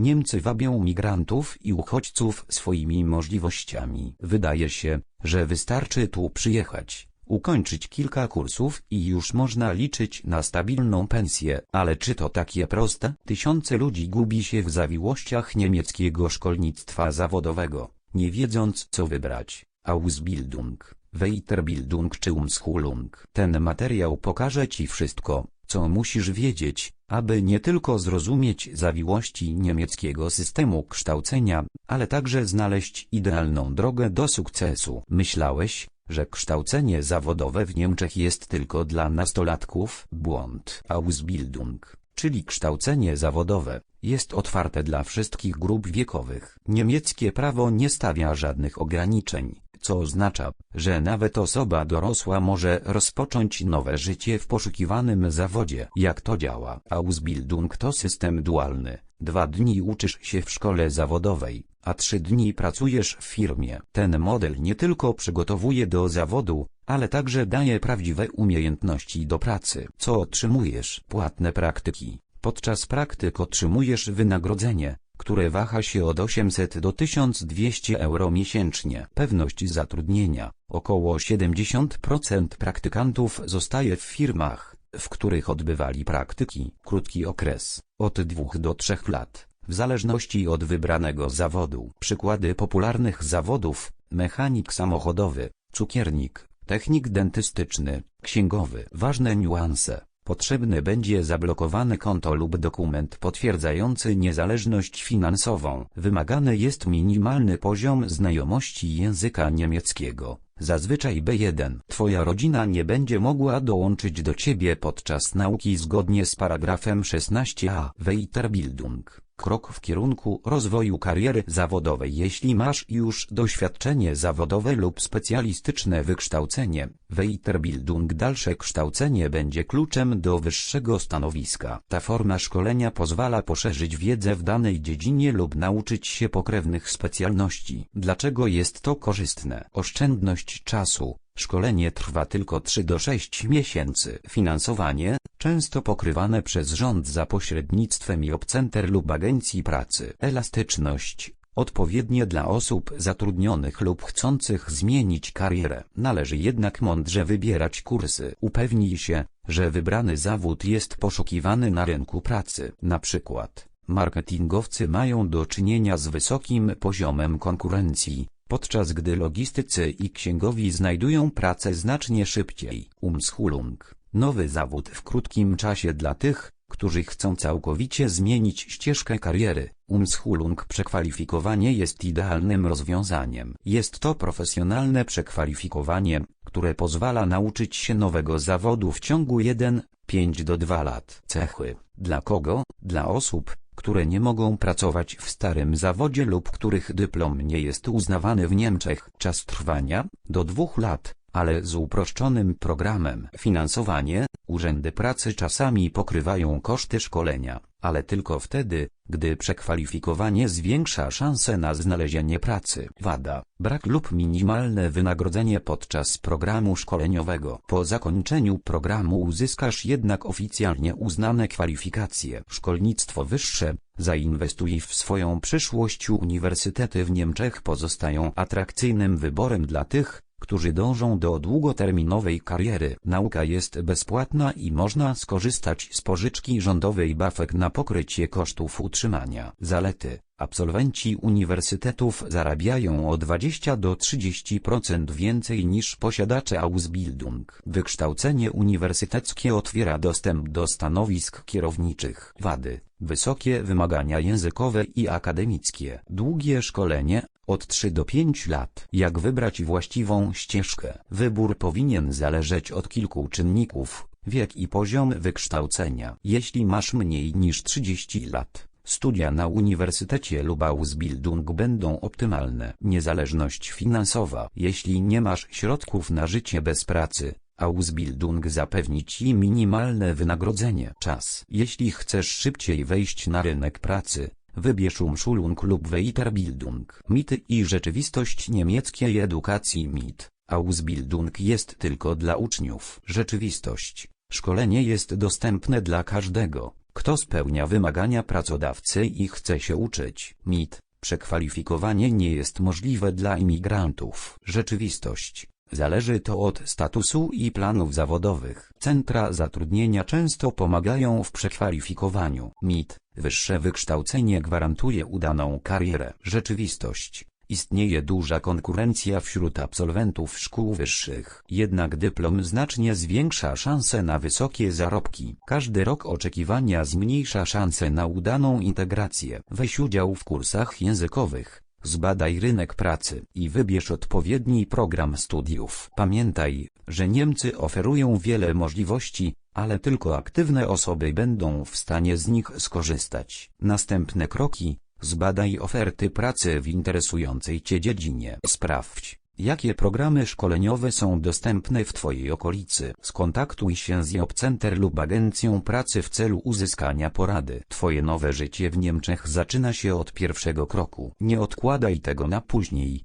Niemcy wabią migrantów i uchodźców swoimi możliwościami. Wydaje się, że wystarczy tu przyjechać, ukończyć kilka kursów i już można liczyć na stabilną pensję. Ale czy to takie proste? Tysiące ludzi gubi się w zawiłościach niemieckiego szkolnictwa zawodowego, nie wiedząc co wybrać. Ausbildung, Weiterbildung czy Umschulung. Ten materiał pokaże Ci wszystko, co musisz wiedzieć, aby nie tylko zrozumieć zawiłości niemieckiego systemu kształcenia, ale także znaleźć idealną drogę do sukcesu. Myślałeś, że kształcenie zawodowe w Niemczech jest tylko dla nastolatków? Błąd. Ausbildung, czyli kształcenie zawodowe, jest otwarte dla wszystkich grup wiekowych. Niemieckie prawo nie stawia żadnych ograniczeń co oznacza, że nawet osoba dorosła może rozpocząć nowe życie w poszukiwanym zawodzie. Jak to działa? Ausbildung to system dualny. Dwa dni uczysz się w szkole zawodowej, a trzy dni pracujesz w firmie. Ten model nie tylko przygotowuje do zawodu, ale także daje prawdziwe umiejętności do pracy. Co otrzymujesz? Płatne praktyki. Podczas praktyk otrzymujesz wynagrodzenie, które waha się od 800 do 1200 euro miesięcznie. Pewność zatrudnienia. Około 70% praktykantów zostaje w firmach, w których odbywali praktyki. Krótki okres, od 2 do 3 lat, w zależności od wybranego zawodu. Przykłady popularnych zawodów, mechanik samochodowy, cukiernik, technik dentystyczny, księgowy. Ważne niuanse. Potrzebne będzie zablokowane konto lub dokument potwierdzający niezależność finansową. Wymagany jest minimalny poziom znajomości języka niemieckiego, zazwyczaj B1. Twoja rodzina nie będzie mogła dołączyć do ciebie podczas nauki zgodnie z paragrafem 16a Weiterbildung krok w kierunku rozwoju kariery zawodowej. Jeśli masz już doświadczenie zawodowe lub specjalistyczne wykształcenie, Weiterbildung dalsze kształcenie będzie kluczem do wyższego stanowiska. Ta forma szkolenia pozwala poszerzyć wiedzę w danej dziedzinie lub nauczyć się pokrewnych specjalności. Dlaczego jest to korzystne? Oszczędność czasu. Szkolenie trwa tylko 3 do 6 miesięcy. Finansowanie, często pokrywane przez rząd za pośrednictwem Jobcenter lub agencji pracy. Elastyczność, odpowiednie dla osób zatrudnionych lub chcących zmienić karierę. Należy jednak mądrze wybierać kursy. Upewnij się, że wybrany zawód jest poszukiwany na rynku pracy. Na przykład, marketingowcy mają do czynienia z wysokim poziomem konkurencji, podczas gdy logistycy i księgowi znajdują pracę znacznie szybciej. Umschulung, nowy zawód w krótkim czasie dla tych, którzy chcą całkowicie zmienić ścieżkę kariery. Umschulung przekwalifikowanie jest idealnym rozwiązaniem. Jest to profesjonalne przekwalifikowanie, które pozwala nauczyć się nowego zawodu w ciągu 1, 5 do 2 lat. Cechy. Dla kogo? Dla osób, które nie mogą pracować w starym zawodzie lub których dyplom nie jest uznawany w Niemczech. Czas trwania do dwóch lat, ale z uproszczonym programem. Finansowanie, urzędy pracy czasami pokrywają koszty szkolenia, ale tylko wtedy, gdy przekwalifikowanie zwiększa szanse na znalezienie pracy. Wada, brak lub minimalne wynagrodzenie podczas programu szkoleniowego. Po zakończeniu programu uzyskasz jednak oficjalnie uznane kwalifikacje. Szkolnictwo wyższe, zainwestuj w swoją przyszłość. Uniwersytety w Niemczech pozostają atrakcyjnym wyborem dla tych, którzy dążą do długoterminowej kariery. Nauka jest bezpłatna i można skorzystać z pożyczki rządowej BAföG na pokrycie kosztów utrzymania. Zalety Absolwenci uniwersytetów zarabiają o 20 do 30% więcej niż posiadacze Ausbildung. Wykształcenie uniwersyteckie otwiera dostęp do stanowisk kierowniczych. Wady Wysokie wymagania językowe i akademickie. Długie szkolenie, od 3 do 5 lat. Jak wybrać właściwą ścieżkę? Wybór powinien zależeć od kilku czynników, wiek i poziom wykształcenia. Jeśli masz mniej niż 30 lat, studia na uniwersytecie lub Ausbildung będą optymalne. Niezależność finansowa. Jeśli nie masz środków na życie bez pracy, Ausbildung zapewni Ci minimalne wynagrodzenie. Czas. Jeśli chcesz szybciej wejść na rynek pracy, wybierz Umschulung lub Weiterbildung. Mity i rzeczywistość niemieckiej edukacji mit. Ausbildung jest tylko dla uczniów. Rzeczywistość. Szkolenie jest dostępne dla każdego, Kto spełnia wymagania pracodawcy i chce się uczyć? Mit. Przekwalifikowanie nie jest możliwe dla imigrantów. Rzeczywistość. Zależy to od statusu i planów zawodowych. Centra zatrudnienia często pomagają w przekwalifikowaniu. Mit. Wyższe wykształcenie gwarantuje udaną karierę. Rzeczywistość. Istnieje duża konkurencja wśród absolwentów szkół wyższych. Jednak dyplom znacznie zwiększa szanse na wysokie zarobki. Każdy rok oczekiwania zmniejsza szanse na udaną integrację. Weź udział w kursach językowych. Zbadaj rynek pracy i wybierz odpowiedni program studiów. Pamiętaj, że Niemcy oferują wiele możliwości, ale tylko aktywne osoby będą w stanie z nich skorzystać. Następne kroki. Zbadaj oferty pracy w interesującej Cię dziedzinie. Sprawdź, jakie programy szkoleniowe są dostępne w Twojej okolicy. Skontaktuj się z Jobcenter lub agencją pracy w celu uzyskania porady. Twoje nowe życie w Niemczech zaczyna się od pierwszego kroku. Nie odkładaj tego na później.